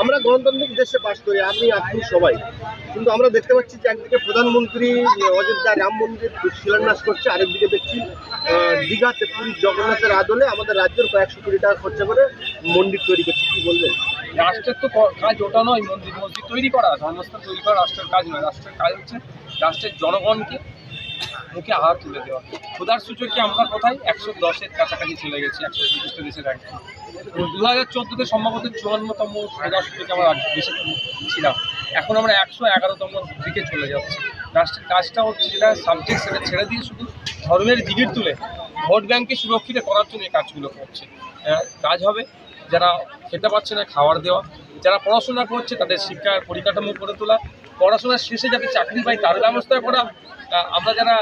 আমরা গণতান্ত্রিক দেশে বাস করি, আমি, আপনি সবাই। কিন্তু আমরা দেখতে পাচ্ছি যে একদিকে প্রধানমন্ত্রী, অযোধ্যা রাম মন্দির শিলান্যাস করছে, আরেকদিকে দেখছি দীঘাতে পুরী জগন্নাথের আদলে আমাদের রাজ্যের কয়েকশো কোটি টাকা খরচা করে মন্দির তৈরি করছে। কি বলবেন? রাষ্ট্রের তো কাজ ওটা নয়, মন্দির মসজিদ তৈরি করা ধর্মস্থান তৈরি করা রাষ্ট্রের কাজ নয়। রাষ্ট্রের কাজ হচ্ছে, রাষ্ট্রের জনগণকে মুখে আহার তুলে দেওয়া। খোদার সূচকে আমরা কোথায়? একশো দশের কাছাকাছি চলে গেছি, একশো পঁচিশটা দেশের র্যাঙ্কিং দু হাজার চোদ্দোতে সম্ভবত চুয়ান্নতম খোদার সূচকে আমরা দেশে ছিলাম। এখন আমরা একশো এগারোতম দিকে চলে যাচ্ছি। রাষ্ট্রের কাজটা হচ্ছে যেটা সাবজেক্ট সেটা ছেড়ে দিয়ে শুধু ধর্মের দিকের তুলে ভোট ব্যাংককে সুরক্ষিত করার জন্য এই কাজগুলো করছে। কাজ হবে। যারা খেতে পাচ্ছে না, খাবার দেওয়া, যারা পড়াশোনা করছে, তাদের শিক্ষার পরিকাঠামো করে তোলা, পড়াশোনার শেষে যাতে চাকরি পায়, তার ব্যবস্থা করা আমরা যারা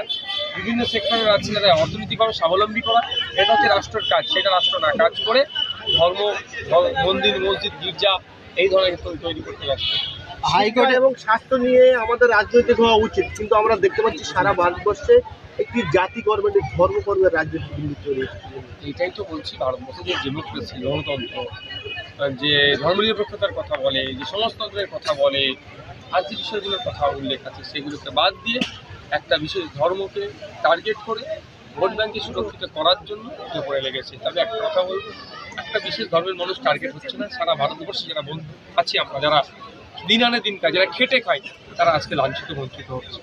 বিভিন্ন সেক্টরে আছি যারা অর্থনৈতিকভাবে স্বাবলম্বী করা এটা হচ্ছে রাষ্ট্রের কাজ সেটা রাষ্ট্র না কাজ করে ধর্ম মন্দির মসজিদ গির্জা এই ধরনের তৈরি করতে ব্যস্ত হাইকোর্ট এবং স্বাস্থ্য নিয়ে আমাদের রাজনৈতিক হওয়া উচিত কিন্তু আমরা দেখতে পাচ্ছি সারা ভারতবর্ষে একটি জাতি কর্মের ধর্ম কর্মের রাজ্য কিন্তু তৈরি। এইটাই তো বলছি ভারতবর্ষে যে ডেমোক্রেসি গণতন্ত্র যে ধর্মনিরপেক্ষতার কথা বলে যে সমাজতন্ত্রের কথা বলে আর যে বিষয়গুলোর কথা উল্লেখ আছে সেগুলোকে বাদ দিয়ে একটা বিশেষ ধর্মকে টার্গেট করে ভোট ব্যাংকে সুরক্ষিত করার জন্য উঠে পড়ে লেগেছে। তবে একটা কথা বলব, একটা বিশেষ ধর্মের মানুষ টার্গেট হচ্ছে না। সারা ভারতবর্ষে যারা বন্ধু আছি আমরা, যারা দিন আনে দিন কাজ যারা খেটে খায়, তারা আজকে লাঞ্ছিত, বঞ্চিত হচ্ছে।